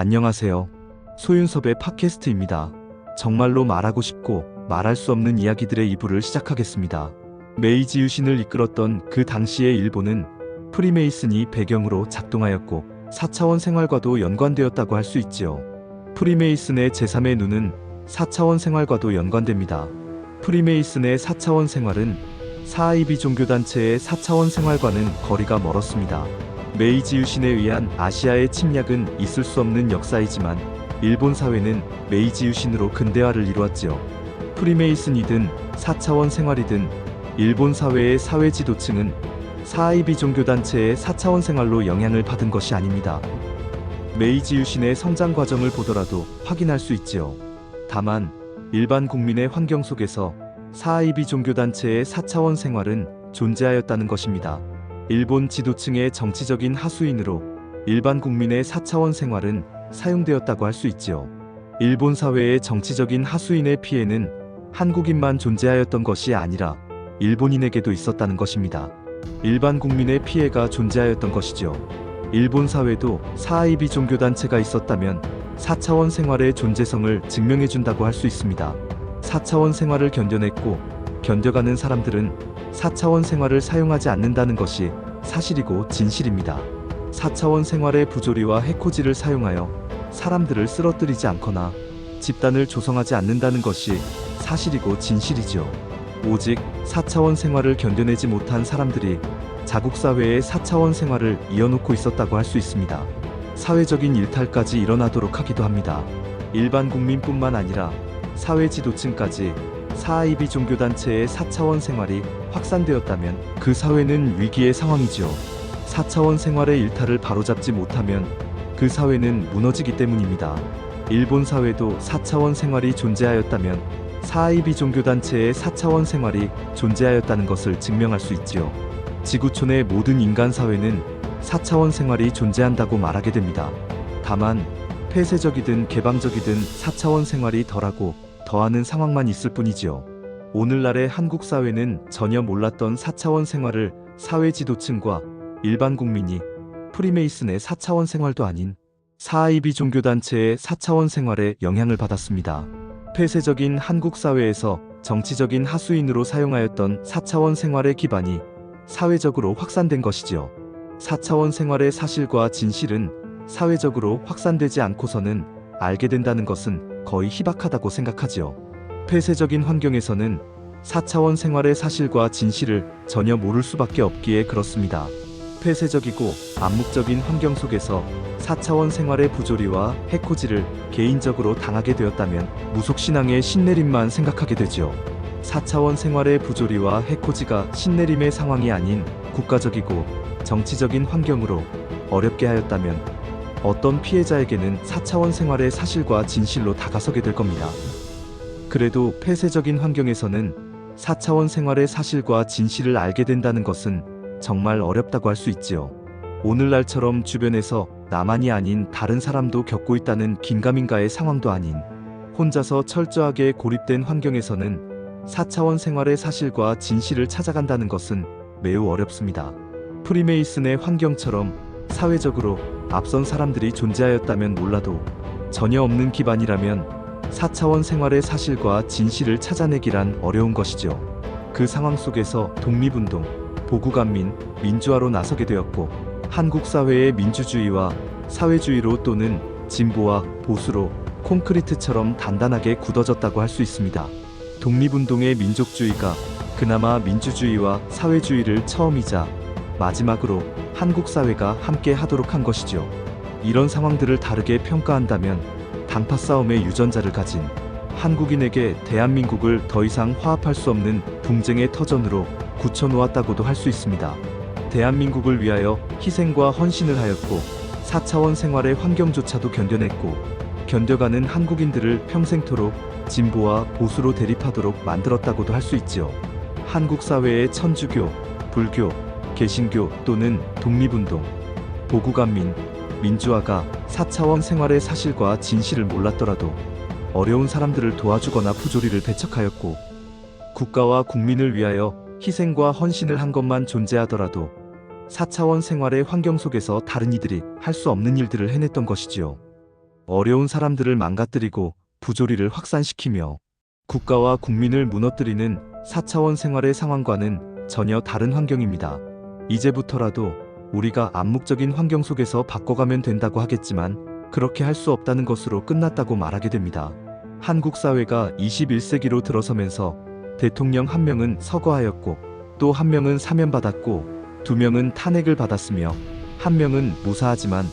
안녕하세요. 소윤섭의 팟캐스트입니다. 정말로 말하고 싶고 말할 수 없는 이야기들의 이부를 시작하겠습니다. 메이지 유신을 이끌었던 그 당시의 일본은 프리메이슨이 배경으로 작동하였고 4차원 생활과도 연관되었다고 할 수 있지요. 프리메이슨의 제3의 눈은 4차원 생활과도 연관됩니다. 프리메이슨의 4차원 생활은 사이비 종교단체의 4차원 생활과는 거리가 멀었습니다. 메이지 유신에 의한 아시아의 침략은 있을 수 없는 역사이지만 일본 사회는 메이지 유신으로 근대화를 이루었지요. 프리메이슨이든 4차원 생활이든 일본 사회의 사회 지도층은 사이비 종교 단체의 4차원 생활로 영향을 받은 것이 아닙니다. 메이지 유신의 성장 과정을 보더라도 확인할 수 있지요. 다만 일반 국민의 환경 속에서 사이비 종교 단체의 4차원 생활은 존재하였다는 것입니다. 일본 지도층의 정치적인 하수인으로 일반 국민의 4차원 생활은 사용되었다고 할 수 있지요. 일본 사회의 정치적인 하수인의 피해는 한국인만 존재하였던 것이 아니라 일본인에게도 있었다는 것입니다. 일반 국민의 피해가 존재하였던 것이죠. 일본 사회도 사이비 종교단체가 있었다면 4차원 생활의 존재성을 증명해준다고 할 수 있습니다. 4차원 생활을 견뎌냈고 견뎌가는 사람들은 4차원 생활을 사용하지 않는다는 것이 사실이고 진실입니다. 4차원 생활의 부조리와 해코지를 사용하여 사람들을 쓰러뜨리지 않거나 집단을 조성하지 않는다는 것이 사실이고 진실이죠. 오직 4차원 생활을 견뎌내지 못한 사람들이 자국 사회의 4차원 생활을 이어놓고 있었다고 할 수 있습니다. 사회적인 일탈까지 일어나도록 하기도 합니다. 일반 국민뿐만 아니라 사회 지도층까지 사이비 종교단체의 4차원 생활이 확산되었다면 그 사회는 위기의 상황이지요. 4차원 생활의 일탈을 바로잡지 못하면 그 사회는 무너지기 때문입니다. 일본 사회도 4차원 생활이 존재하였다면 사이비 종교단체의 4차원 생활이 존재하였다는 것을 증명할 수 있지요. 지구촌의 모든 인간 사회는 4차원 생활이 존재한다고 말하게 됩니다. 다만 폐쇄적이든 개방적이든 4차원 생활이 덜하고 더하는 상황만 있을 뿐이지요. 오늘날의 한국 사회는 전혀 몰랐던 4차원 생활을 사회 지도층과 일반 국민이 프리메이슨의 4차원 생활도 아닌 사이비 종교단체의 4차원 생활에 영향을 받았습니다. 폐쇄적인 한국 사회에서 정치적인 하수인으로 사용하였던 4차원 생활의 기반이 사회적으로 확산된 것이지요. 4차원 생활의 사실과 진실은 사회적으로 확산되지 않고서는 알게 된다는 것은 거의 희박하다고 생각하지요. 폐쇄적인 환경에서는 4차원 생활의 사실과 진실을 전혀 모를 수밖에 없기에 그렇습니다. 폐쇄적이고 암묵적인 환경 속에서 4차원 생활의 부조리와 해코지를 개인적으로 당하게 되었다면 무속신앙의 신내림만 생각하게 되지요. 4차원 생활의 부조리와 해코지가 신내림의 상황이 아닌 국가적이고 정치적인 환경으로 어렵게 하였다면 어떤 피해자에게는 4차원 생활의 사실과 진실로 다가서게 될 겁니다. 그래도 폐쇄적인 환경에서는 4차원 생활의 사실과 진실을 알게 된다는 것은 정말 어렵다고 할 수 있지요. 오늘날처럼 주변에서 나만이 아닌 다른 사람도 겪고 있다는 긴가민가의 상황도 아닌 혼자서 철저하게 고립된 환경에서는 4차원 생활의 사실과 진실을 찾아간다는 것은 매우 어렵습니다. 프리메이슨의 환경처럼 사회적으로 앞선 사람들이 존재하였다면 몰라도 전혀 없는 기반이라면 4차원 생활의 사실과 진실을 찾아내기란 어려운 것이죠. 그 상황 속에서 독립운동, 보국안민, 민주화로 나서게 되었고 한국 사회의 민주주의와 사회주의로 또는 진보와 보수로 콘크리트처럼 단단하게 굳어졌다고 할 수 있습니다. 독립운동의 민족주의가 그나마 민주주의와 사회주의를 처음이자 마지막으로 한국 사회가 함께 하도록 한 것이죠. 이런 상황들을 다르게 평가한다면 당파 싸움의 유전자를 가진 한국인에게 대한민국을 더 이상 화합할 수 없는 분쟁의 터전으로 굳혀놓았다고도 할 수 있습니다. 대한민국을 위하여 희생과 헌신을 하였고 4차원 생활의 환경조차도 견뎌냈고 견뎌가는 한국인들을 평생토록 진보와 보수로 대립하도록 만들었다고도 할 수 있지요. 한국 사회의 천주교, 불교, 개신교 또는 독립운동, 보국안민, 민주화가 4차원 생활의 사실과 진실을 몰랐더라도 어려운 사람들을 도와주거나 부조리를 배척하였고 국가와 국민을 위하여 희생과 헌신을 한 것만 존재하더라도 4차원 생활의 환경 속에서 다른 이들이 할 수 없는 일들을 해냈던 것이지요. 어려운 사람들을 망가뜨리고 부조리를 확산시키며 국가와 국민을 무너뜨리는 4차원 생활의 상황과는 전혀 다른 환경입니다. 이제부터라도 우리가 암묵적인 환경 속에서 바꿔가면 된다고 하겠지만 그렇게 할 수 없다는 것으로 끝났다고 말하게 됩니다. 한국 사회가 21세기로 들어서면서 대통령 한 명은 서거하였고 또 한 명은 사면받았고 두 명은 탄핵을 받았으며 한 명은 무사하지만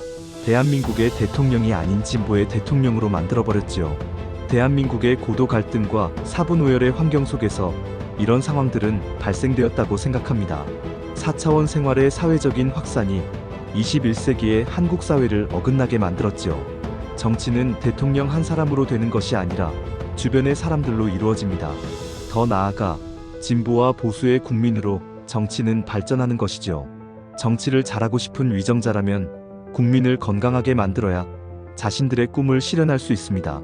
대한민국의 대통령이 아닌 진보의 대통령으로 만들어버렸지요. 대한민국의 고도 갈등과 사분 오열의 환경 속에서 이런 상황들은 발생되었다고 생각합니다. 4차원 생활의 사회적인 확산이 21세기의 한국 사회를 어긋나게 만들었지요. 정치는 대통령 한 사람으로 되는 것이 아니라 주변의 사람들로 이루어집니다. 더 나아가 진보와 보수의 국민으로 정치는 발전하는 것이죠. 정치를 잘하고 싶은 위정자라면 국민을 건강하게 만들어야 자신들의 꿈을 실현할 수 있습니다.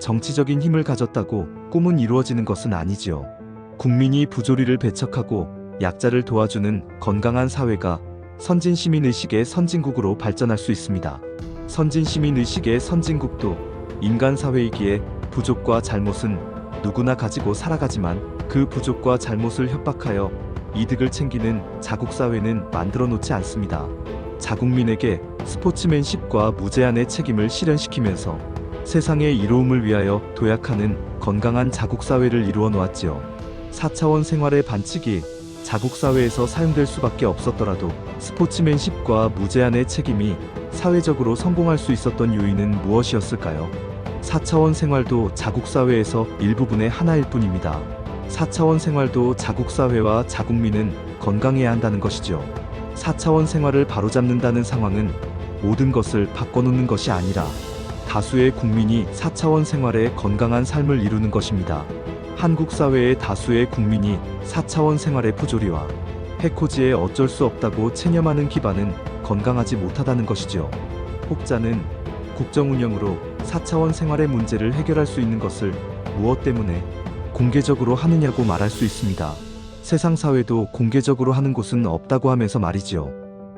정치적인 힘을 가졌다고 꿈은 이루어지는 것은 아니지요. 국민이 부조리를 배척하고 약자를 도와주는 건강한 사회가 선진 시민 의식의 선진국으로 발전할 수 있습니다. 선진 시민 의식의 선진국도 인간 사회이기에 부족과 잘못은 누구나 가지고 살아가지만 그 부족과 잘못을 협박하여 이득을 챙기는 자국 사회는 만들어 놓지 않습니다. 자국민에게 스포츠맨십과 무제한의 책임을 실현시키면서 세상의 이로움을 위하여 도약하는 건강한 자국 사회를 이루어 놓았지요. 4차원 생활의 반칙이 자국 사회에서 사용될 수밖에 없었더라도 스포츠맨십과 무제한의 책임이 사회적으로 성공할 수 있었던 요인은 무엇이었을까요? 4차원 생활도 자국 사회에서 일부분의 하나일 뿐입니다. 4차원 생활도 자국 사회와 자국민은 건강해야 한다는 것이죠. 4차원 생활을 바로잡는다는 상황은 모든 것을 바꿔놓는 것이 아니라 다수의 국민이 4차원 생활의 건강한 삶을 이루는 것입니다. 한국 사회의 다수의 국민이 4차원 생활의 부조리와 해코지에 어쩔 수 없다고 체념하는 기반은 건강하지 못하다는 것이죠. 혹자는 국정 운영으로 4차원 생활의 문제를 해결할 수 있는 것을 무엇 때문에 공개적으로 하느냐고 말할 수 있습니다. 세상 사회도 공개적으로 하는 곳은 없다고 하면서 말이지요.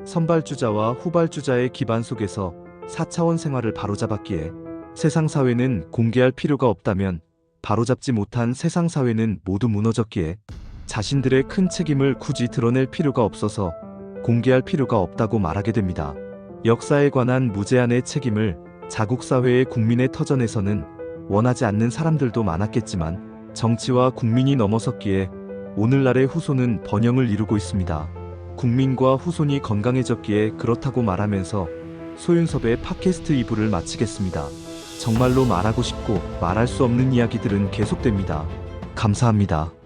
선발주자와 후발주자의 기반 속에서 4차원 생활을 바로잡았기에 세상 사회는 공개할 필요가 없다면 바로잡지 못한 세상 사회는 모두 무너졌기에 자신들의 큰 책임을 굳이 드러낼 필요가 없어서 공개할 필요가 없다고 말하게 됩니다. 역사에 관한 무제한의 책임을 자국 사회의 국민의 터전에서는 원하지 않는 사람들도 많았겠지만 정치와 국민이 넘어섰기에 오늘날의 후손은 번영을 이루고 있습니다. 국민과 후손이 건강해졌기에 그렇다고 말하면서 소윤섭의 팟캐스트 2부를 마치겠습니다. 정말로 말하고 싶고 말할 수 없는 이야기들은 계속됩니다. 감사합니다.